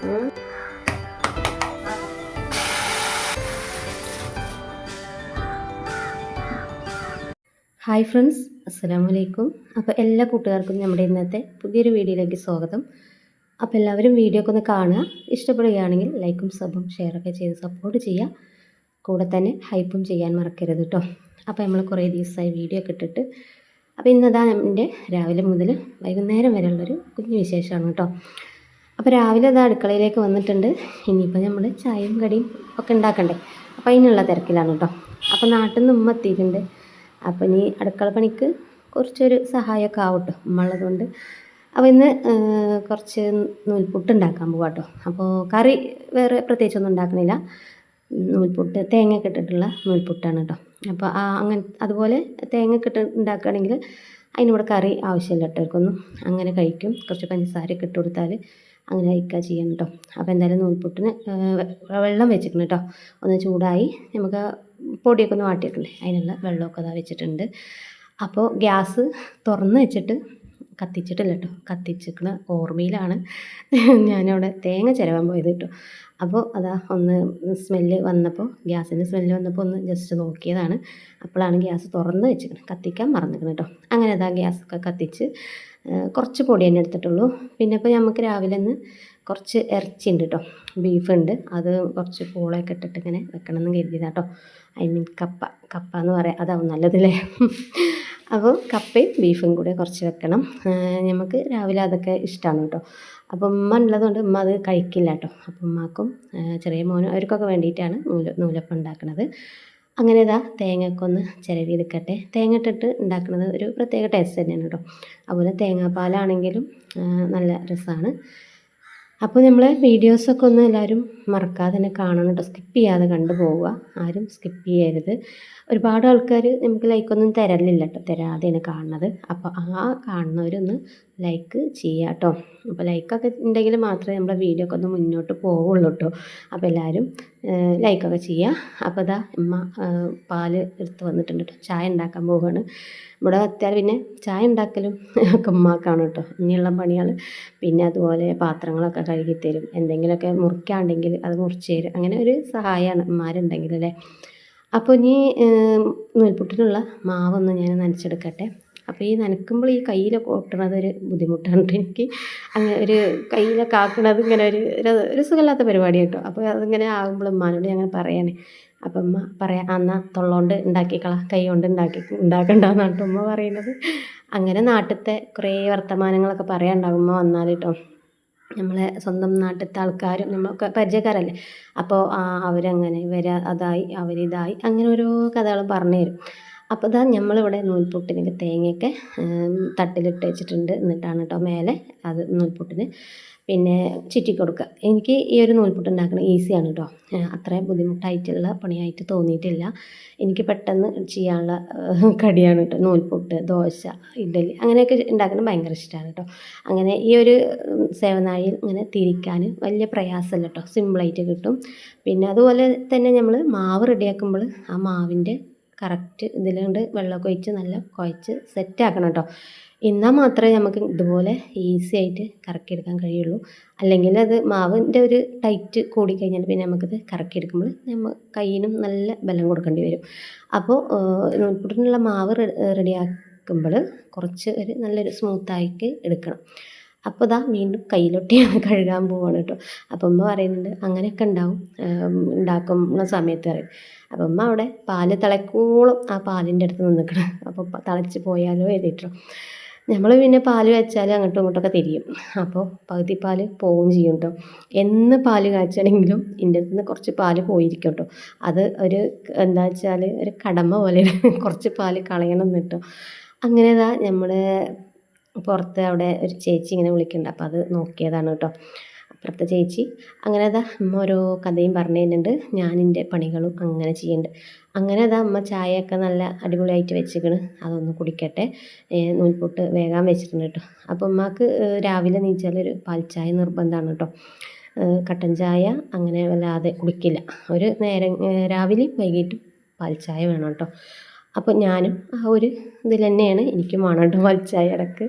Hi friends അസ്സാം വലൈക്കും അപ്പോൾ എല്ലാ കൂട്ടുകാർക്കും നമ്മുടെ ഇന്നത്തെ പുതിയൊരു വീഡിയോയിലേക്ക് സ്വാഗതം. അപ്പോൾ എല്ലാവരും വീഡിയോ ഒക്കെ ഒന്ന് കാണുക. ഇഷ്ടപ്പെടുകയാണെങ്കിൽ ലൈക്കും സബും ഷെയറൊക്കെ ചെയ്ത് സപ്പോർട്ട് ചെയ്യുക. കൂടെ തന്നെ ഹൈപ്പും ചെയ്യാൻ മറക്കരുത് കേട്ടോ അപ്പോൾ നമ്മൾ കുറേ ദിവസമായി വീഡിയോ ഒക്കെ ഇട്ടിട്ട്. അപ്പോൾ ഇന്നതാ എന്റെ രാവിലെ മുതൽ വൈകുന്നേരം വരെയുള്ളൊരു കുഞ്ഞു വിശേഷമാണ് കേട്ടോ അപ്പോൾ രാവിലെ അത് അടുക്കളയിലേക്ക് വന്നിട്ടുണ്ട്. ഇനിയിപ്പോൾ നമ്മൾ ചായയും കടിയും ഒക്കെ ഉണ്ടാക്കണ്ടേ? അപ്പോൾ അതിനുള്ള തിരക്കിലാണ് കേട്ടോ അപ്പോൾ നാട്ടിൽ നിന്ന് ഉമ്മ എത്തിയിട്ടുണ്ട്. അപ്പോൾ ഇനി അടുക്കള പണിക്ക് കുറച്ചൊരു സഹായമൊക്കെ ആവട്ടോ ഉമ്മ ഉള്ളതുകൊണ്ട് അപ്പോൾ ഇന്ന് കുറച്ച് നൂൽപുട്ട് ഉണ്ടാക്കാൻ പോവാം കേട്ടോ അപ്പോൾ കറി വേറെ പ്രത്യേകിച്ചൊന്നും ഉണ്ടാക്കണില്ല. നൂൽപുട്ട് തേങ്ങ കെട്ടിട്ടുള്ള നൂൽപുട്ടാണ് കേട്ടോ അപ്പോൾ ആ അങ്ങനെ അതുപോലെ തേങ്ങ ഇട്ട് ഉണ്ടാക്കുകയാണെങ്കിൽ അതിനൂടെ കറി ആവശ്യമില്ല കേട്ടോ അങ്ങനെ കഴിക്കും. കുറച്ച് പഞ്ചസാരയൊക്കെ ഇട്ട് കൊടുത്താൽ അങ്ങനെ കഴിക്കുക ചെയ്യണം കേട്ടോ അപ്പോൾ എന്തായാലും നൂൽപുട്ടിന് വെള്ളം വെച്ചിട്ടുണ്ട് കേട്ടോ ഒന്ന് ചൂടായി നമുക്ക് പൊടിയൊക്കെ ഒന്ന് വാട്ടിയിട്ടുണ്ട് അതിനുള്ള വെള്ളമൊക്കെ അതാ വെച്ചിട്ടുണ്ട്. അപ്പോൾ ഗ്യാസ് തുറന്ന് വെച്ചിട്ട് കത്തിച്ചിട്ടില്ല കേട്ടോ കത്തിച്ചിരിക്കുന്ന ഓർമ്മയിലാണ് ഞാനവിടെ തേങ്ങ ചിരവാൻ പോയത് കേട്ടോ. അപ്പോൾ അതാ ഒന്ന് സ്മെല്ല് വന്നപ്പോൾ ഗ്യാസിന്റെ സ്മെല്ല് വന്നപ്പോൾ ഒന്ന് ജസ്റ്റ് നോക്കിയതാണ്. അപ്പോഴാണ് ഗ്യാസ് തുറന്ന് വെച്ചിരിക്കുന്നത് കത്തിക്കാൻ മറന്നിരിക്കണം കേട്ടോ. അങ്ങനെ അതാ ഗ്യാസൊക്കെ കത്തിച്ച് കുറച്ച് പൊടി തന്നെ എടുത്തിട്ടുള്ളൂ. പിന്നെ ഇപ്പോൾ നമുക്ക് രാവിലെ ഒന്ന് കുറച്ച് ഇറച്ചി ഉണ്ട് കേട്ടോ ബീഫ് ഉണ്ട് അത് കുറച്ച് പൂളയൊക്കെ ഇട്ടിട്ട് ഇങ്ങനെ വെക്കണം എന്ന് കരുതിയതാണ് കേട്ടോ ഐ മീൻ കപ്പ. കപ്പ എന്ന് പറയാം അതാവും നല്ലതല്ലേ അപ്പോൾ കപ്പയും ബീഫും കൂടെ കുറച്ച് വെക്കണം. നമുക്ക് രാവിലെ അതൊക്കെ ഇഷ്ടമാണ് കേട്ടോ അപ്പോൾ ഉമ്മ ഉള്ളതുകൊണ്ട് ഉമ്മ അത് കഴിക്കില്ല കേട്ടോ അപ്പം ഉമ്മാക്കും ചെറിയ മോനും അവർക്കൊക്കെ വേണ്ടിയിട്ടാണ് നൂല നൂലപ്പം ഉണ്ടാക്കുന്നത് അങ്ങനെ ഇതാ തേങ്ങയൊക്കെ ഒന്ന് ചിരവി എടുക്കട്ടെ. തേങ്ങ ഇട്ടിട്ട് ഉണ്ടാക്കുന്നത് ഒരു പ്രത്യേക ടേസ്റ്റ് തന്നെയാണ് കേട്ടോ അതുപോലെ തേങ്ങാപ്പാലാണെങ്കിലും നല്ല രസമാണ്. അപ്പോൾ നമ്മൾ വീഡിയോസൊക്കെ ഒന്ന് എല്ലാവരും മറക്കാതെ തന്നെ കാണണം കേട്ടോ സ്കിപ്പ് ചെയ്യാതെ കണ്ടു പോവുക. ആരും സ്കിപ്പ് ചെയ്യരുത്. ഒരുപാട് ആൾക്കാർ നമുക്ക് ലൈക്കൊന്നും തരലില്ല കേട്ടോ തരാതെയാണ് കാണുന്നത്. അപ്പോൾ ആ കാണുന്നവരൊന്ന് ലൈക്ക് ചെയ്യുക കേട്ടോ അപ്പോൾ ലൈക്കൊക്കെ ഉണ്ടെങ്കിൽ മാത്രമേ നമ്മുടെ വീഡിയോ ഒക്കെ ഒന്ന് മുന്നോട്ട് പോവുള്ളൂ കേട്ടോ അപ്പോൾ എല്ലാവരും ലൈക്കൊക്കെ ചെയ്യുക അപ്പോൾ ഇതാ ഉമ്മ പാൽ എടുത്ത് വന്നിട്ടുണ്ട് കേട്ടോ ചായ ഉണ്ടാക്കാൻ പോവുകയാണ് ഇവിടെ എത്തിയാൽ പിന്നെ ചായ ഉണ്ടാക്കലും ഒക്കെ ഉമ്മാക്കാണ് കേട്ടോ ഇനിയുള്ള പണികൾ പിന്നെ അതുപോലെ പാത്രങ്ങളൊക്കെ കഴുകി തരും. എന്തെങ്കിലുമൊക്കെ മുറിക്കാണ്ടെങ്കിൽ അത് മുറിച്ച് തരും. അങ്ങനെ ഒരു സഹായമാണ് ഉമ്മാരുണ്ടെങ്കിൽ അല്ലേ? അപ്പോൾ ഇനി നൂൽപുട്ടിനുള്ള മാവൊന്ന് ഞാൻ നനച്ചെടുക്കട്ടെ. അപ്പോൾ ഈ നനക്കുമ്പോൾ ഈ കയ്യിലൊക്കെ ഒട്ടണത് ഒരു ബുദ്ധിമുട്ടാണ്. എനിക്ക് അങ്ങനെ ഒരു കയ്യിലൊക്കെ ആക്കണത് ഇങ്ങനെ ഒരു ഒരു- സുഖമില്ലാത്ത പരിപാടി കേട്ടോ. അപ്പോൾ അതിങ്ങനെ ആകുമ്പോൾ ഉമ്മാനോട് ഞങ്ങൾ പറയണേ. അപ്പം ഉമ്മ പറയാം എന്നാൽ തൊള്ളോണ്ട് ഉണ്ടാക്കിക്കള കൈ കൊണ്ട് ഉണ്ടാക്കി ഉണ്ടാക്കണ്ടെന്നാണ് ട്ടോ ഉമ്മ പറയുന്നത്. അങ്ങനെ നാട്ടിലത്തെ കുറേ വർത്തമാനങ്ങളൊക്കെ പറയാനുണ്ടാകും ഉമ്മ വന്നാൽ കേട്ടോ നമ്മളെ സ്വന്തം നാട്ടിലത്തെ ആൾക്കാരും നമ്മളൊക്കെ പരിചയക്കാരല്ലേ? അപ്പോൾ അവരങ്ങനെ ഇവർ അതായി അവരിതായി അങ്ങനെ ഓരോ കഥകളും പറഞ്ഞു തരും. അപ്പോൾ ഇതാ നമ്മളിവിടെ നൂൽപുട്ടിനൊക്കെ തേങ്ങയൊക്കെ തട്ടിലിട്ട് വെച്ചിട്ടുണ്ട്. എന്നിട്ടാണ് കേട്ടോ മേലെ അത് നൂൽപുട്ടിന് പിന്നെ ചുറ്റി കൊടുക്കുക എനിക്ക് ഈ ഒരു നൂൽപുട്ട് ഉണ്ടാക്കുന്നത് ഈസിയാണ് കേട്ടോ അത്രയും അത്ര ബുദ്ധിമുട്ടായിട്ടുള്ള പണിയായിട്ട് തോന്നിയിട്ടില്ല. എനിക്ക് പെട്ടെന്ന് ചെയ്യാനുള്ള കടിയാണ് കേട്ടോ നൂൽപുട്ട് ദോശ ഇഡലി അങ്ങനെയൊക്കെ ഉണ്ടാക്കുന്നത് ഭയങ്കര ഇഷ്ടമാണ് കേട്ടോ അങ്ങനെ ഈ ഒരു സേവനാഴിയിൽ ഇങ്ങനെ തിരിക്കാൻ വലിയ പ്രയാസമല്ല കേട്ടോ സിമ്പിളായിട്ട് കിട്ടും. പിന്നെ അതുപോലെ തന്നെ നമ്മൾ മാവ് റെഡിയാക്കുമ്പോൾ ആ മാവിന്റെ കറക്റ്റ് ഇതിലുണ്ട് വെള്ളമൊക്കെ ഒഴിച്ച് നല്ല കുഴച്ച് സെറ്റാക്കണം കേട്ടോ. എന്നാൽ മാത്രമേ നമുക്ക് ഇതുപോലെ ഈസി ആയിട്ട് കറക്കിയെടുക്കാൻ കഴിയുള്ളൂ. അല്ലെങ്കിൽ അത് മാവിന്റെ ഒരു ടൈറ്റ് കൂടിക്കഴിഞ്ഞാൽ പിന്നെ നമുക്കത് കറക്കിയെടുക്കുമ്പോൾ നമ്മൾ കയ്യിനും നല്ല ബലം കൊടുക്കേണ്ടി വരും. അപ്പോൾ നൂൽപുട്ടിനുള്ള മാവ് റെഡിയാക്കുമ്പോൾ കുറച്ച് ഒരു നല്ലൊരു സ്മൂത്തായിട്ട് എടുക്കണം. അപ്പോൾ ഇതാ വീണ്ടും കയ്യിലൊട്ടി കഴുകാൻ പോവാണ് കേട്ടോ. അപ്പം ഉമ്മ പറയുന്നുണ്ട് അങ്ങനെയൊക്കെ ഉണ്ടാവും ഉണ്ടാക്കുന്ന സമയത്ത് പറയും. അപ്പം ഉമ്മ അവിടെ പാൽ തിളക്കോളം ആ പാലിന്റെ അടുത്ത് നിന്നിക്കണം. അപ്പോൾ തിളച്ച് പോയാലോ എഴുതിട്ടോ നമ്മൾ പിന്നെ പാൽ വെച്ചാൽ അങ്ങോട്ടും ഇങ്ങോട്ടൊക്കെ തിരിയും. അപ്പോൾ പകുതി പാൽ പോവുകയും ചെയ്യും കേട്ടോ. എന്ന് പാൽ കാച്ചാണെങ്കിലും എന്റെ അടുത്ത് നിന്ന് കുറച്ച് പാൽ പോയിരിക്കും കേട്ടോ. അത് ഒരു എന്താ വെച്ചാൽ ഒരു കടമ പോലെ കുറച്ച് പാൽ കളയണം എന്ന് കേട്ടോ അങ്ങനെ ഇതാ നമ്മുടെ പുറത്ത് അവിടെ ഒരു ചേച്ചി ഇങ്ങനെ വിളിക്കുന്നുണ്ട്. അപ്പോൾ അത് നോക്കിയതാണ് കേട്ടോ. അപ്പുറത്തെ ചേച്ചി. അങ്ങനെ അതാ അമ്മ ഓരോ കഥയും പറഞ്ഞു തരുന്നുണ്ട്. ഞാൻ പണികളും അങ്ങനെ ചെയ്യുന്നുണ്ട്. അങ്ങനെ അതാ അമ്മ ചായയൊക്കെ നല്ല അടിപൊളിയായിട്ട് വെച്ചിക്കണ് അതൊന്ന് കുടിക്കട്ടെ. നൂൽപൊട്ട് വേഗം വെച്ചിട്ടുണ്ട് കേട്ടോ. അപ്പോൾ അമ്മയ്ക്ക് രാവിലെ നീച്ചാൽ ഒരു പാൽ ചായ നിർബന്ധമാണ് കേട്ടോ. കട്ടൻ ചായ അങ്ങനെ വല്ലാതെ കുടിക്കില്ല. ഒരു നേരം രാവിലെയും വൈകിട്ടും പാൽച്ചായ ചായ വേണം കേട്ടോ. അപ്പോൾ ഞാനും ആ ഒരു ഇതിൽ തന്നെയാണ് എനിക്കും വേണം കേട്ടോ വലിച്ചായ ഇടയ്ക്ക്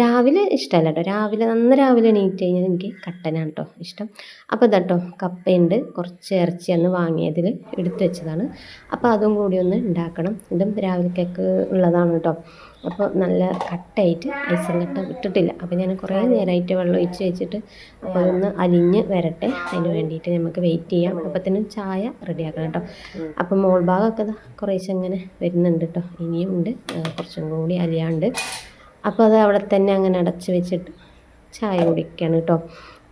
രാവിലെ ഇഷ്ടമല്ല കേട്ടോ. രാവിലെ നന്ന രാവിലെ എണീറ്റ് കഴിഞ്ഞാൽ എനിക്ക് കട്ടനാണ് കേട്ടോ ഇഷ്ടം. അപ്പോൾ ഇതാട്ടോ കപ്പയുണ്ട്. കുറച്ച് ഇറച്ചി അന്ന് വാങ്ങിയതിൽ എടുത്തു വെച്ചതാണ്. അപ്പോൾ അതും കൂടി ഒന്ന് ഉണ്ടാക്കണം. ഇതും രാവിലത്തേക്ക് ഉള്ളതാണ് കേട്ടോ. അപ്പോൾ നല്ല കട്ടായിട്ട് ഐസും കട്ട ഇട്ടിട്ടില്ല. അപ്പോൾ ഞാൻ കുറേ നേരമായിട്ട് വെള്ളം ഒഴിച്ച് വെച്ചിട്ട് അപ്പോൾ അതൊന്ന് അലിഞ്ഞ് വരട്ടെ. അതിന് വേണ്ടിയിട്ട് നമുക്ക് വെയിറ്റ് ചെയ്യാം. അപ്പോൾ തന്നെ ചായ റെഡിയാക്കണം കേട്ടോ. അപ്പോൾ മോൾ ഭാഗമൊക്കെ കുറേശ്ശെ ഇങ്ങനെ വരുന്നുണ്ട് കേട്ടോ ഇനിയും ഉണ്ട്. കുറച്ചും കൂടി അലിയാണ്ട്. അപ്പോൾ അത് അവിടെ തന്നെ അങ്ങനെ അടച്ച് വെച്ചിട്ട് ചായ കുടിക്കുകയാണ് കേട്ടോ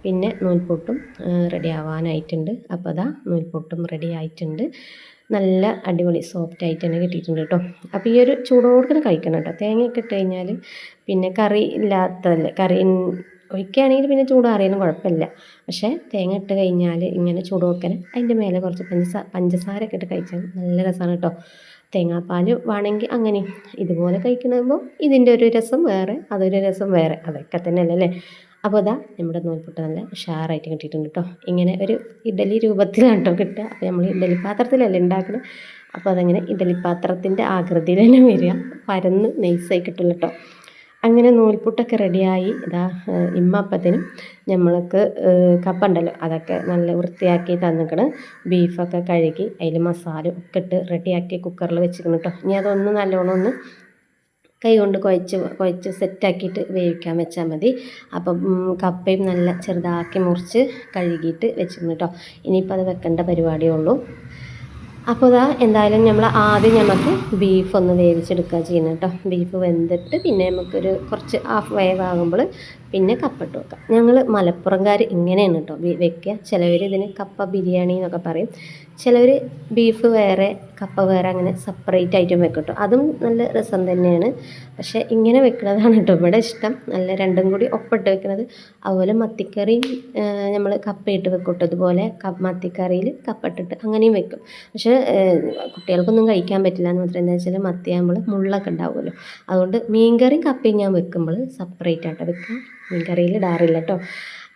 പിന്നെ നൂൽപൊട്ടും റെഡി ആവാനായിട്ടുണ്ട്. അപ്പോൾ അതാ നൂൽപൊട്ടും റെഡി ആയിട്ടുണ്ട്. നല്ല അടിപൊളി സോഫ്റ്റ് ആയിട്ട് തന്നെ കിട്ടിയിട്ടുണ്ട് കേട്ടോ അപ്പോൾ ഈ ഒരു ചൂടോടെ കഴിക്കണം കേട്ടോ തേങ്ങയൊക്കെ ഇട്ട് കഴിഞ്ഞാൽ പിന്നെ കറി ഇല്ലാത്തതല്ലേ? കറി ഒഴിക്കുകയാണെങ്കിൽ പിന്നെ ചൂടാറിയാലും കുഴപ്പമില്ല. പക്ഷേ തേങ്ങ ഇട്ട് കഴിഞ്ഞാൽ ഇങ്ങനെ ചൂടോക്കനെ അതിന്റെ മേലെ കുറച്ച് പഞ്ചസാര പഞ്ചസാര ഒക്കെ ഇട്ട് കഴിച്ചാൽ നല്ല രസമാണ് കേട്ടോ തേങ്ങാപ്പാൽ വേണമെങ്കിൽ അങ്ങനെ ഇതുപോലെ കഴിക്കണമ്പോൾ ഇതിന്റെ ഒരു രസം വേറെ അതൊരു രസം വേറെ. അതൊക്കെ തന്നെയല്ലേ അല്ലേ? അപ്പോൾ അതാ നമ്മുടെ നൂൽപുട്ട് നല്ല ഉഷാറായിട്ട് കിട്ടിയിട്ടുണ്ട് കേട്ടോ ഇങ്ങനെ ഒരു ഇഡലി രൂപത്തിലാണ് കേട്ടോ കിട്ടുക. അപ്പോൾ നമ്മൾ ഇഡലി പാത്രത്തിലല്ലേ ഉണ്ടാക്കുന്നത് അപ്പോൾ അതങ്ങനെ ഇഡലി പാത്രത്തിന്റെ ആകൃതിയിൽ തന്നെ വരിക. പരന്ന് നൈസായി കിട്ടുള്ളൂ കേട്ടോ അങ്ങനെ നൂൽപുട്ടൊക്കെ റെഡിയായി. ഇതാ ഇമ്മപ്പത്തിനും നമ്മൾക്ക് ഏഹ് കപ്പ ഉണ്ടല്ലോ അതൊക്കെ നല്ല വൃത്തിയാക്കി തന്നിക്കണ്. ബീഫൊക്കെ കഴുകി അതിൽ മസാല ഒക്കെ ഇട്ട് റെഡിയാക്കി കുക്കറിൽ വെച്ചിരിക്കണം കേട്ടോ ഇനി അതൊന്ന് നല്ലോണം ഒന്ന് കൈ കൊണ്ട് കുഴച്ച് കുഴച്ച് സെറ്റാക്കിയിട്ട് വേവിക്കാൻ വെച്ചാൽ മതി. അപ്പം കപ്പയും നല്ല ചെറുതാക്കി മുറിച്ച് കഴുകിയിട്ട് വെച്ചിരുന്നു കേട്ടോ ഇനിയിപ്പോൾ അത് വെക്കേണ്ട പരിപാടിയേ ഉള്ളൂ. അപ്പോൾ ഇതാ എന്തായാലും നമ്മൾ ആദ്യം നമുക്ക് ബീഫ് ഒന്ന് വേവിച്ചെടുക്കുക ചെയ്യുന്നത് കേട്ടോ. ബീഫ് വെന്തിട്ട് പിന്നെ നമുക്കൊരു കുറച്ച് ഹാഫ് വേവ് ആകുമ്പോൾ പിന്നെ കപ്പിട്ട് വെക്കാം. ഞങ്ങൾ മലപ്പുറംകാർ ഇങ്ങനെയാണ് കേട്ടോ വെക്കുക. ചിലവർ ഇതിന് കപ്പ ബിരിയാണി എന്നൊക്കെ പറയും. ചിലവർ ബീഫ് വേറെ കപ്പ വേറെ അങ്ങനെ സെപ്പറേറ്റ് ആയിട്ടും വെക്കും കേട്ടോ അതും നല്ല രസം തന്നെയാണ്. പക്ഷേ ഇങ്ങനെ വെക്കുന്നതാണ് കേട്ടോ ഇവിടെ ഇഷ്ടം. നല്ല രണ്ടും കൂടി ഒപ്പിട്ട് വെക്കുന്നത് അതുപോലെ മത്തിക്കറിയും നമ്മൾ കപ്പയിട്ട് വെക്കും കേട്ടോ അതുപോലെ മത്തിക്കറിയിൽ കപ്പട്ടിട്ട് അങ്ങനെയും വെക്കും. പക്ഷേ കുട്ടികൾക്കൊന്നും കഴിക്കാൻ പറ്റില്ല എന്ന് മാത്രം. എന്താ വെച്ചാൽ മത്തിയാകുമ്പോൾ മുള്ളൊക്കെ ഉണ്ടാവുമല്ലോ. അതുകൊണ്ട് മീൻകറിയും കപ്പയും ഞാൻ വെക്കുമ്പോൾ സെപ്പറേറ്റ് ആയിട്ട് വെക്കുക. മീൻകറിയിൽ ഇടാറില്ല കേട്ടോ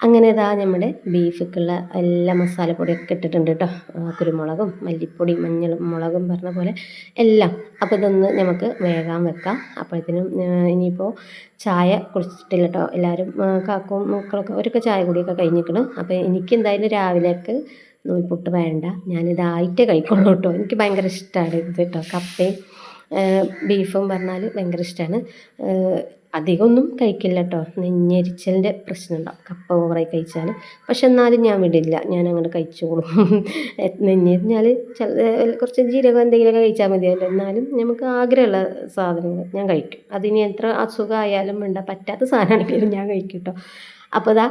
അങ്ങനെ ഇതാ നമ്മുടെ ബീഫിക്കുള്ള എല്ലാ മസാലപ്പൊടിയൊക്കെ ഇട്ടിട്ടുണ്ട് കേട്ടോ കുരുമുളകും മല്ലിപ്പൊടി മഞ്ഞളും മുളകും പറഞ്ഞ പോലെ എല്ലാം. അപ്പോൾ ഇതൊന്ന് നമുക്ക് വേഗം വെക്കാം. അപ്പോഴത്തേനും ഇനിയിപ്പോൾ ചായ കുടിച്ചിട്ടില്ല കേട്ടോ എല്ലാവരും കാക്കും മക്കളൊക്കെ അവരൊക്കെ ചായ കുടിയൊക്കെ കഴിഞ്ഞിരിക്കണം അപ്പോൾ എനിക്ക് എന്തായാലും രാവിലേക്ക് നൂൽപുട്ട് വേണ്ട. ഞാനിതായിട്ടേ കഴിക്കുള്ളൂ കേട്ടോ എനിക്ക് ഭയങ്കര ഇഷ്ടമാണ് ഇത് കേട്ടോ കപ്പയും ബീഫും പറഞ്ഞാൽ ഭയങ്കര ഇഷ്ടമാണ് അധികമൊന്നും കഴിക്കില്ല കേട്ടോ നെഞ്ഞെരിച്ചലിന്റെ പ്രശ്നം ഉണ്ടാവും കപ്പ ഓവറായി കഴിച്ചാൽ പക്ഷെ എന്നാലും ഞാൻ വിടില്ല. ഞാൻ അങ്ങനെ കഴിച്ചോളും നെഞ്ഞെരിഞ്ഞാൽ ചില കുറച്ച് ജീരകം എന്തെങ്കിലുമൊക്കെ കഴിച്ചാൽ മതിയല്ലോ. എന്നാലും നമുക്ക് ആഗ്രഹമുള്ള സാധനങ്ങൾ ഞാൻ കഴിക്കും. അതിന് എത്ര അസുഖമായാലും വേണ്ട. പറ്റാത്ത സാധനമാണെങ്കിലും ഞാൻ കഴിക്കും കേട്ടോ അപ്പോൾ ഇതാ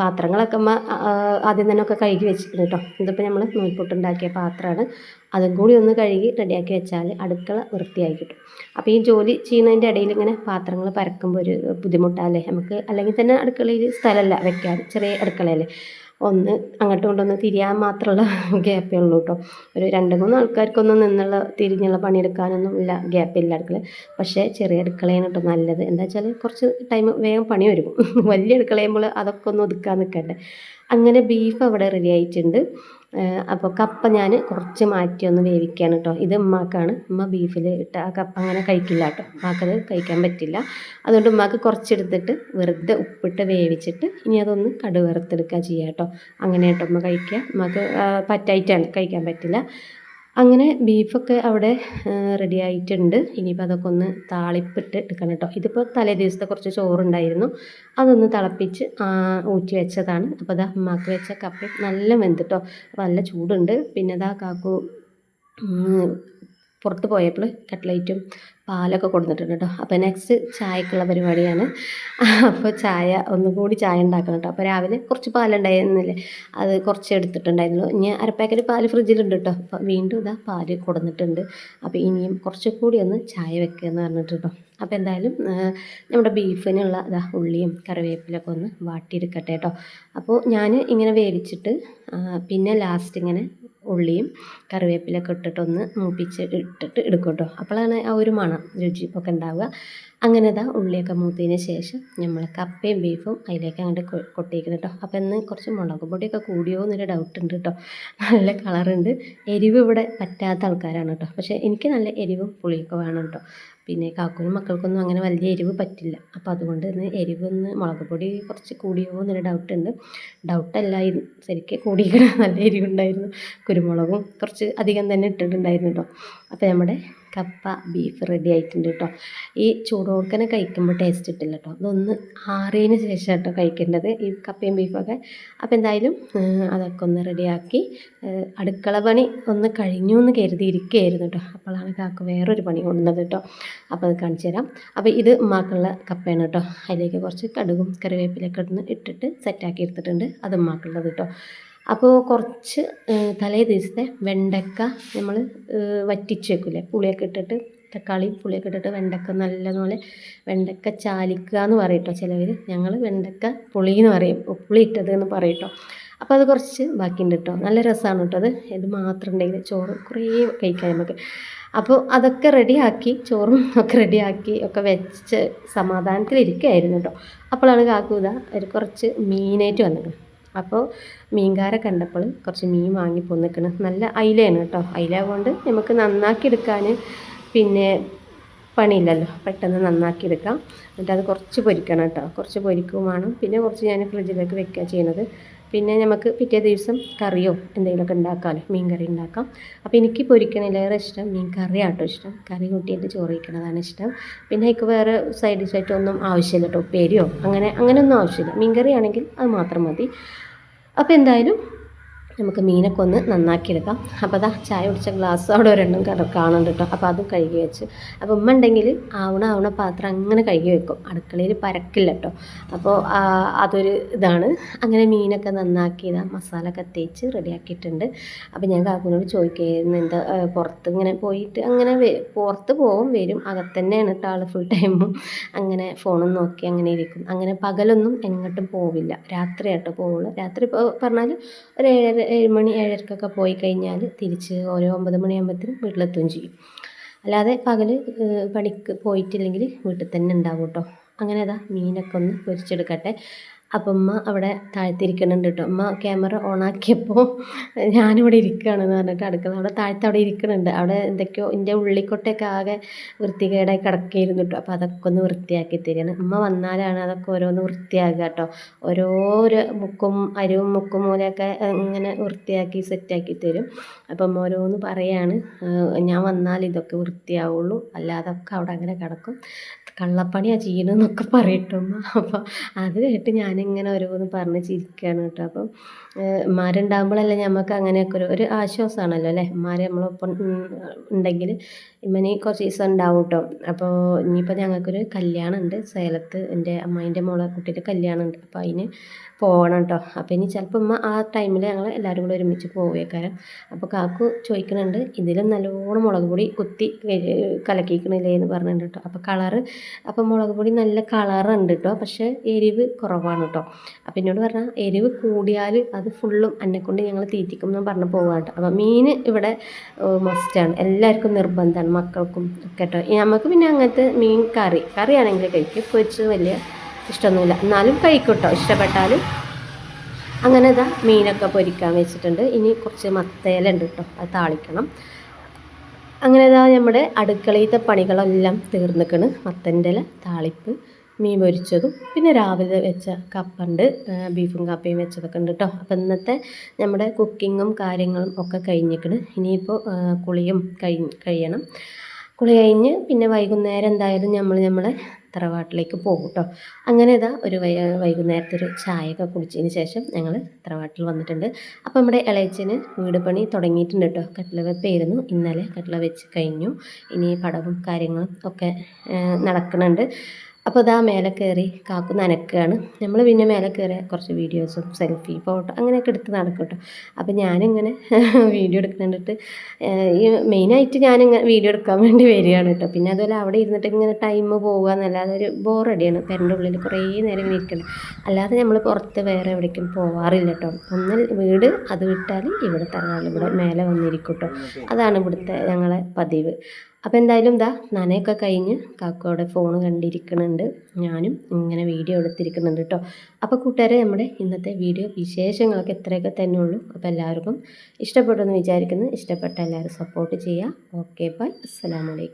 പാത്രങ്ങളൊക്കെ ആദ്യം തന്നെ ഒക്കെ കഴുകി വെച്ചിട്ടുണ്ട് കേട്ടോ ഇതിപ്പോൾ നമ്മൾ നൂൽപുട്ടുണ്ടാക്കിയ പാത്രമാണ്. അതും കൂടി ഒന്ന് കഴുകി റെഡിയാക്കി വെച്ചാൽ അടുക്കള വൃത്തിയായി കിട്ടും. അപ്പോൾ ഈ ജോലി ചെയ്യുന്നതിന്റെ ഇടയിൽ ഇങ്ങനെ പാത്രങ്ങൾ പരക്കുമ്പോൾ ഒരു ബുദ്ധിമുട്ടല്ലേ? നമുക്ക് അല്ലെങ്കിൽ തന്നെ അടുക്കളയിൽ സ്ഥലമല്ല വെക്കാൻ ചെറിയ അടുക്കളയല്ലേ? ഒന്ന് അങ്ങോട്ടും കൊണ്ടൊന്ന് തിരിയാൻ മാത്രമുള്ള ഗ്യാപ്പേ ഉള്ളൂ കേട്ടോ. ഒരു രണ്ട് മൂന്ന് ആൾക്കാർക്കൊന്നും നിന്നുള്ള തിരിഞ്ഞുള്ള പണിയെടുക്കാനൊന്നും ഇല്ല ഗ്യാപ്പില്ല അടുക്കള. പക്ഷേ ചെറിയ അടുക്കളയാണ് കേട്ടോ നല്ലത്. എന്താ വെച്ചാൽ കുറച്ച് ടൈം വേഗം പണി വരും. വലിയ അടുക്കളയുമ്പോൾ അതൊക്കെ ഒന്ന് ഒതുക്കാൻ നിൽക്കണ്ടേ. അങ്ങനെ ബീഫ് അവിടെ റെഡി ആയിട്ടുണ്ട്. അപ്പോൾ കപ്പ ഞാൻ കുറച്ച് മാറ്റി ഒന്ന് വേവിക്കുകയാണ് കേട്ടോ ഇത് ഉമ്മാക്കാണ്. ഉമ്മ ബീഫിൽ ഇട്ട ആ കപ്പ അങ്ങനെ കഴിക്കില്ല കേട്ടോ ഉമ്മാക്കത് കഴിക്കാൻ പറ്റില്ല. അതുകൊണ്ട് ഉമ്മാക്ക് കുറച്ചെടുത്തിട്ട് വെറുതെ ഉപ്പിട്ട് വേവിച്ചിട്ട് ഇനി അതൊന്ന് കടുവറുത്തെടുക്കുക ചെയ്യാം കേട്ടോ അങ്ങനെ കേട്ടോ ഉമ്മ കഴിക്കുക ഉമ്മക്ക് പറ്റായിട്ടാണ് കഴിക്കാൻ പറ്റില്ല. അങ്ങനെ ബീഫൊക്കെ അവിടെ റെഡി ആയിട്ടുണ്ട്. ഇനിയിപ്പോൾ അതൊക്കെ ഒന്ന് താളിപ്പിട്ട് എടുക്കണം കേട്ടോ ഇതിപ്പോൾ തലേ ദിവസത്തെ കുറച്ച് ചോറുണ്ടായിരുന്നു. അതൊന്ന് തിളപ്പിച്ച് ഊറ്റി വെച്ചതാണ്. അപ്പോൾ അതാ ഉമ്മാക്ക് വെച്ച കപ്പയും നല്ല വെന്തിട്ടോ കേട്ടോ നല്ല ചൂടുണ്ട്. പിന്നെ അതാ കാക്കു പുറത്ത് പോയപ്പോൾ കട്ട്ലൈറ്റും പാലൊക്കെ കൊടുത്തിട്ടുണ്ട് കേട്ടോ. അപ്പോൾ നെക്സ്റ്റ് ചായക്കുള്ള പരിപാടിയാണ്. അപ്പോൾ ചായ ഒന്നുകൂടി ചായ ഉണ്ടാക്കണം കേട്ടോ. അപ്പോൾ രാവിലെ കുറച്ച് പാലുണ്ടായിരുന്നില്ലേ? അത് കുറച്ച് എടുത്തിട്ടുണ്ടായിരുന്നു. ഇനി അര പാക്കറ്റ് പാൽ ഫ്രിഡ്ജിലുണ്ട് കേട്ടോ. അപ്പോൾ വീണ്ടും ഇതാ പാൽ കൊടുത്തിട്ടുണ്ട് അപ്പോൾ ഇനിയും കുറച്ച് കൂടി ഒന്ന് ചായ വെക്കുക എന്ന് പറഞ്ഞിട്ട് കേട്ടോ. അപ്പോൾ എന്തായാലും നമ്മുടെ ബീഫിനുള്ള ഇതാ ഉള്ളിയും കറിവേപ്പിലൊക്കെ ഒന്ന് വാട്ടിയെടുക്കട്ടെ കേട്ടോ. അപ്പോൾ ഞാൻ ഇങ്ങനെ വേവിച്ചിട്ട് പിന്നെ ലാസ്റ്റ് ഇങ്ങനെ ഉള്ളിയും കറിവേപ്പിലൊക്കെ ഇട്ടിട്ടൊന്ന് മൂപ്പിച്ച് ഇട്ടിട്ട് എടുക്കും കേട്ടോ അപ്പോഴാണ് ആ ഒരു മണം രുചിപ്പൊക്കെ ഉണ്ടാവുക. അങ്ങനെ ഇതാ ഉള്ളിയൊക്കെ മൂത്തതിന് ശേഷം നമ്മൾ കപ്പയും ബീഫും അതിലേക്ക് അങ്ങോട്ട് കൊട്ടിയിരിക്കണം കേട്ടോ അപ്പോൾ ഇന്ന് കുറച്ച് മുളക് പൊടിയൊക്കെ കൂടിയോ എന്നൊരു ഡൗട്ട് ഉണ്ട് കേട്ടോ നല്ല കളറുണ്ട് എരിവ് ഇവിടെ പറ്റാത്ത ആൾക്കാരാണ് കേട്ടോ പക്ഷേ എനിക്ക് നല്ല എരിവും പുളിയൊക്കെ വേണം കേട്ടോ പിന്നെ കാക്കൂനും മക്കൾക്കൊന്നും അങ്ങനെ വലിയ എരിവ് പറ്റില്ല. അപ്പോൾ അതുകൊണ്ട് ഇന്ന് എരിവ് ഒന്ന് മുളക് പൊടി കുറച്ച് കൂടിയോ എന്നൊരു ഡൗട്ട് ഉണ്ട്. ഡൗട്ടല്ല ശരിക്കും കൂടിയിരിക്കണം നല്ല എരിവുണ്ടായിരുന്നു. കുരുമുളകും കുറച്ച് അധികം തന്നെ ഇട്ടിട്ടുണ്ടായിരുന്നു കേട്ടോ അപ്പോൾ നമ്മുടെ കപ്പ ബീഫ് റെഡി ആയിട്ടുണ്ട് കേട്ടോ ഈ ചൂടോർക്കനെ കഴിക്കുമ്പോൾ ടേസ്റ്റ് കിട്ടില്ല കേട്ടോ അതൊന്ന് ആറിയതിന് ശേഷം കേട്ടോ കഴിക്കേണ്ടത് ഈ കപ്പയും ബീഫൊക്കെ അപ്പോൾ എന്തായാലും അതൊക്കെ ഒന്ന് റെഡിയാക്കി അടുക്കള പണി ഒന്ന് കഴിഞ്ഞു എന്ന് കരുതിയിരിക്കുകയായിരുന്നു കേട്ടോ അപ്പോഴാണ് കാക്ക വേറൊരു പണി കൊണ്ടുവന്നത് കേട്ടോ അപ്പോൾ അത് കാണിച്ചു തരാം. അപ്പോൾ ഇത് ഉമ്മാക്കുള്ള കപ്പയാണ് കേട്ടോ അതിലേക്ക് കുറച്ച് കടുകും കറിവേപ്പിലൊക്കെ ഇട്ടിട്ട് സെറ്റാക്കി എടുത്തിട്ടുണ്ട്. അത് ഉമ്മാക്കുള്ളത് കേട്ടോ അപ്പോൾ കുറച്ച് തലേ ദിവസത്തെ വെണ്ടക്ക നമ്മൾ വറ്റിച്ച് വെക്കില്ലേ പുളിയൊക്കെ ഇട്ടിട്ട് തക്കാളി പുളിയൊക്കെ ഇട്ടിട്ട് വെണ്ടക്ക നല്ലതുപോലെ വെണ്ടക്ക ചാലിക്കുക എന്ന് പറയും കേട്ടോ ചിലവർ ഞങ്ങൾ വെണ്ടക്ക പുളി എന്ന് പറയും പുളി ഇട്ടത് എന്ന് പറയും കേട്ടോ അപ്പോൾ അത് കുറച്ച് ബാക്കിയുണ്ട് കേട്ടോ നല്ല രസമാണ് കേട്ടോ അത്. ഇത് മാത്രം ഉണ്ടെങ്കിൽ ചോറ് കുറേ കഴിക്കാൻ നമുക്ക് അപ്പോൾ അതൊക്കെ റെഡിയാക്കി ചോറും ഒക്കെ റെഡിയാക്കി ഒക്കെ വെച്ച് സമാധാനത്തിലിരിക്കുകയായിരുന്നു കേട്ടോ അപ്പോഴാണ് കാക്കൂത ഒരു കുറച്ച് മീനായിട്ട് വന്നത്. അപ്പോൾ മീൻകാരെ കണ്ടപ്പോൾ കുറച്ച് മീൻ വാങ്ങി പോന്നിക്കണ്. നല്ല അയിലയാണ് കേട്ടോ. അയില കൊണ്ട് നമുക്ക് നന്നാക്കി എടുക്കാൻ പിന്നെ പണിയില്ലല്ലോ. പെട്ടെന്ന് നന്നാക്കി എടുക്കാം എന്നിട്ട് അത് കുറച്ച് പൊരിക്കണം കേട്ടോ. കുറച്ച് പൊരിക്കും വേണം. പിന്നെ കുറച്ച് ഞാൻ ഫ്രിഡ്ജിലേക്ക് വെക്കുക ചെയ്യുന്നത്. പിന്നെ നമുക്ക് പിറ്റേ ദിവസം കറിയോ എന്തെങ്കിലുമൊക്കെ ഉണ്ടാക്കാമല്ലോ മീൻ കറി ഉണ്ടാക്കാം. അപ്പോൾ എനിക്ക് പൊരിക്കണതിലേറെ ഇഷ്ടം മീൻ കറിയാട്ടോ ഇഷ്ടം. കറി കൂട്ടിയിട്ട് ചോറ് വയ്ക്കണതാണ് ഇഷ്ടം. പിന്നെ എനിക്ക് വേറെ സൈഡ് ഡിഷായിട്ട് ഒന്നും ആവശ്യമില്ല കേട്ടോ ഉപ്പേരിയോ അങ്ങനെ അങ്ങനെയൊന്നും ആവശ്യമില്ല. മീൻ കറിയാണെങ്കിൽ അത് മാത്രം മതി. അപ്പോൾ എന്തായാലും നമുക്ക് മീനൊക്കെ ഒന്ന് നന്നാക്കിയെടുക്കാം. അപ്പോൾ അതാ ചായ കുടിച്ച ഗ്ലാസ് അവിടെ ഒരെണ്ണം കട കാണുന്നുണ്ട് കേട്ടോ. അപ്പോൾ അതും കഴുകി വെച്ച്. അപ്പോൾ ഉമ്മ ഉണ്ടെങ്കിൽ ആവണ ആവണ പാത്രം അങ്ങനെ കഴുകി വെക്കും. അടുക്കളയിൽ പരക്കില്ല കേട്ടോ. അപ്പോൾ അതൊരു ഇതാണ്. അങ്ങനെ മീനൊക്കെ നന്നാക്കി ഇതാ മസാല ഒക്കെ തേച്ച് റെഡിയാക്കിയിട്ടുണ്ട്. അപ്പോൾ ഞാൻ കാക്കുനോട് ചോദിക്കുകയായിരുന്നു എന്താ പുറത്ത് ഇങ്ങനെ പോയിട്ട് അങ്ങനെ പുറത്ത് പോകും വരും. അകത്തന്നെയാണ് കേട്ടോ ആൾ ഫുൾ ടൈമും അങ്ങനെ ഫോണും നോക്കി അങ്ങനെ ഇരിക്കും. അങ്ങനെ പകലൊന്നും എങ്ങോട്ടും പോവില്ല. രാത്രി ആട്ടോ പോവുള്ളൂ. രാത്രി പറഞ്ഞാൽ ഒരു ഏഴര ഏഴ് മണി ഏഴരക്കൊക്കെ പോയി കഴിഞ്ഞാൽ തിരിച്ച് ഓരോ ഒമ്പത് മണിയാകുമ്പോഴത്തേനും വീട്ടിലെത്തുകയും ചെയ്യും. അല്ലാതെ പകൽ പണിക്ക് പോയിട്ടില്ലെങ്കിൽ വീട്ടിൽ തന്നെ ഉണ്ടാവും കേട്ടോ. അങ്ങനെ അതാ മീനൊക്കെ ഒന്ന് പൊരിച്ചെടുക്കട്ടെ. അപ്പം ഉമ്മ അവിടെ താഴ്ത്തിരിക്കുന്നുണ്ട് കേട്ടോ. ഉമ്മ ക്യാമറ ഓണാക്കിയപ്പോൾ ഞാനിവിടെ ഇരിക്കുകയാണെന്ന് പറഞ്ഞിട്ട് അടുക്കള അവിടെ താഴ്ത്ത് അവിടെ ഇരിക്കുന്നുണ്ട്. അവിടെ എന്തൊക്കെയോ എന്റെ ഉള്ളിക്കൊട്ടൊക്കെ ആകെ വൃത്തികേടായി കിടക്കുകയായിരുന്നു കേട്ടോ. അപ്പോൾ അതൊക്കെ ഒന്ന് വൃത്തിയാക്കി തരികയാണ്. അമ്മ വന്നാലാണ് അതൊക്കെ ഓരോന്ന് വൃത്തിയാക്കുക കേട്ടോ. ഓരോരോ മുക്കും അരിവും മുക്കും മൂലയൊക്കെ ഇങ്ങനെ വൃത്തിയാക്കി സെറ്റാക്കി തരും. അപ്പം ഓരോന്ന് പറയാണ് ഞാൻ വന്നാൽ ഇതൊക്കെ വൃത്തിയാവുള്ളൂ. അല്ലാതൊക്കെ അവിടെ അങ്ങനെ കിടക്കും. കള്ളപ്പണിയാണ് ചെയ്യണമെന്നൊക്കെ പറയട്ടുമ്മ അപ്പോൾ അത് കേട്ട് ഞാനിങ്ങനെ ഓരോന്ന് പറഞ്ഞ് ചിരിക്കുകയാണ് കേട്ടോ. അപ്പം ഉമ്മാരുണ്ടാകുമ്പോഴല്ലേ നമുക്ക് അങ്ങനെയൊക്കെ ഒരു ഒരു ആശ്വാസമാണല്ലോ അല്ലേ? ഉമ്മാരെ നമ്മളൊപ്പം ഉണ്ടെങ്കിൽ ഇമ്മനി കുറച്ച് ദിവസം ഉണ്ടാവും കേട്ടോ. അപ്പോൾ ഇനിയിപ്പോൾ ഞങ്ങൾക്കൊരു കല്യാണം ഉണ്ട് സേലത്ത് എന്റെ അമ്മായിന്റെ മോളെ കുട്ടിയുടെ കല്യാണം ഉണ്ട് അപ്പോൾ അതിന് പോകണം കേട്ടോ അപ്പോൾ ഇനി ചിലപ്പോൾ ഉമ്മ ആ ടൈമിൽ ഞങ്ങൾ എല്ലാവരും കൂടെ ഒരുമിച്ച് പോവേക്കാരം. അപ്പോൾ കാക്കു ചോദിക്കുന്നുണ്ട് ഇതിലും നല്ലോണം മുളക് പൊടി കുത്തി കലക്കിക്കണില്ലേ എന്ന് പറഞ്ഞിട്ടുണ്ട് കേട്ടോ അപ്പോൾ കളറ് അപ്പോൾ മുളക് പൊടി നല്ല കളറുണ്ട് കേട്ടോ പക്ഷേ എരിവ് കുറവാണ് കേട്ടോ അപ്പോൾ എന്നോട് പറഞ്ഞാൽ എരിവ് കൂടിയാൽ അത് ഫുള്ളും എന്നെക്കൊണ്ട് ഞങ്ങൾ തീറ്റിക്കും എന്ന് പറഞ്ഞ് പോകാം കേട്ടോ അപ്പോൾ മീൻ ഇവിടെ മസ്റ്റാണ് എല്ലാവർക്കും നിർബന്ധമാണ് മക്കൾക്കും ഒക്കെ കേട്ടോ നമുക്ക് പിന്നെ അങ്ങനത്തെ മീൻ കറി കറിയാണെങ്കിൽ കഴിക്കും. പൊരിച്ചത് വലിയ ഇഷ്ടമൊന്നുമില്ല. എന്നാലും കഴിക്കും കേട്ടോ ഇഷ്ടപ്പെട്ടാൽ അങ്ങനെ ഇതാ മീനൊക്കെ പൊരിക്കാൻ വെച്ചിട്ടുണ്ട്. ഇനി കുറച്ച് മത്തേല ഉണ്ട് കേട്ടോ. അത് താളിക്കണം. അങ്ങനെ ഇതാ നമ്മുടെ അടുക്കളയിലത്തെ പണികളെല്ലാം തീർന്നിക്കണ്. മത്തന്റെ ഇല താളിപ്പ് മീൻ പൊരിച്ചതും പിന്നെ രാവിലെ വെച്ച കപ്പുണ്ട് ബീഫും കപ്പയും വെച്ചതൊക്കെ ഉണ്ട് കേട്ടോ. അപ്പം ഇന്നത്തെ നമ്മുടെ കുക്കിങ്ങും കാര്യങ്ങളും ഒക്കെ കഴിഞ്ഞിക്കണ്. ഇനിയിപ്പോൾ കുളിയും കഴി കഴിയണം. കുളി കഴിഞ്ഞ് പിന്നെ വൈകുന്നേരം എന്തായാലും നമ്മൾ നമ്മളെ തറവാട്ടിലേക്ക് പോകും കേട്ടോ അങ്ങനെ ഇതാ ഒരു വൈകുന്നേരത്തെ ഒരു ചായയൊക്കെ കുടിച്ചതിന് ശേഷം ഞങ്ങൾ തറവാട്ടിൽ വന്നിട്ടുണ്ട്. അപ്പോൾ നമ്മുടെ ഇളയച്ചന് വീട് പണി തുടങ്ങിയിട്ടുണ്ട് കേട്ടോ. കട്ടില വെപ്പായിരുന്നു. ഇന്നലെ കട്ടില വെച്ച് കഴിഞ്ഞു. ഇനി പടവും കാര്യങ്ങളും ഒക്കെ നടക്കുന്നുണ്ട്. അപ്പോൾ ഇതാ മേലെ കയറി കാക്കു നനക്കുകയാണ് നമ്മൾ പിന്നെ മേലെ കയറി കുറച്ച് വീഡിയോസും സെൽഫി ഫോട്ടോ അങ്ങനെയൊക്കെ എടുത്ത് നടക്കും കേട്ടോ അപ്പോൾ ഞാനിങ്ങനെ വീഡിയോ എടുക്കുന്നുണ്ടിട്ട് ഈ മെയിനായിട്ട് ഞാനിങ്ങനെ വീഡിയോ എടുക്കാൻ വേണ്ടി വരികയാണ് കേട്ടോ. പിന്നെ അതുപോലെ അവിടെ ഇരുന്നിട്ട് ഇങ്ങനെ ടൈം പോകുക എന്നല്ലാതെ ഒരു ബോറടിയാണ് പെരന്റെ ഉള്ളിൽ കുറേ നേരം ഇരിക്കണം അല്ലാതെ നമ്മൾ പുറത്ത് വേറെ എവിടേക്കും പോകാറില്ല കേട്ടോ. ഒന്നിൽ വീട് അത് വിട്ടാൽ ഇവിടെ തറവാട് ഇവിടെ മേലെ വന്നിരിക്കും കേട്ടോ. അതാണ് ഇവിടുത്തെ ഞങ്ങളെ പതിവ്. അപ്പോൾ എന്തായാലും ഇതാ നനയൊക്കെ കഴിഞ്ഞ് കാക്കോടെ ഫോൺ കണ്ടിരിക്കുന്നുണ്ട് ഞാനും ഇങ്ങനെ വീഡിയോ എടുത്തിരിക്കുന്നുണ്ട് കേട്ടോ അപ്പോൾ കൂട്ടുകാരെ നമ്മുടെ ഇന്നത്തെ വീഡിയോ വിശേഷങ്ങളൊക്കെ ഇത്രയൊക്കെ തന്നെ ഉള്ളൂ. അപ്പോൾ എല്ലാവർക്കും ഇഷ്ടപ്പെട്ടെന്ന് വിചാരിക്കുന്നു. ഇഷ്ടപ്പെട്ട എല്ലാവരും സപ്പോർട്ട് ചെയ്യുക. ഓക്കെ ബൈ അസ്സലാമലൈക്കും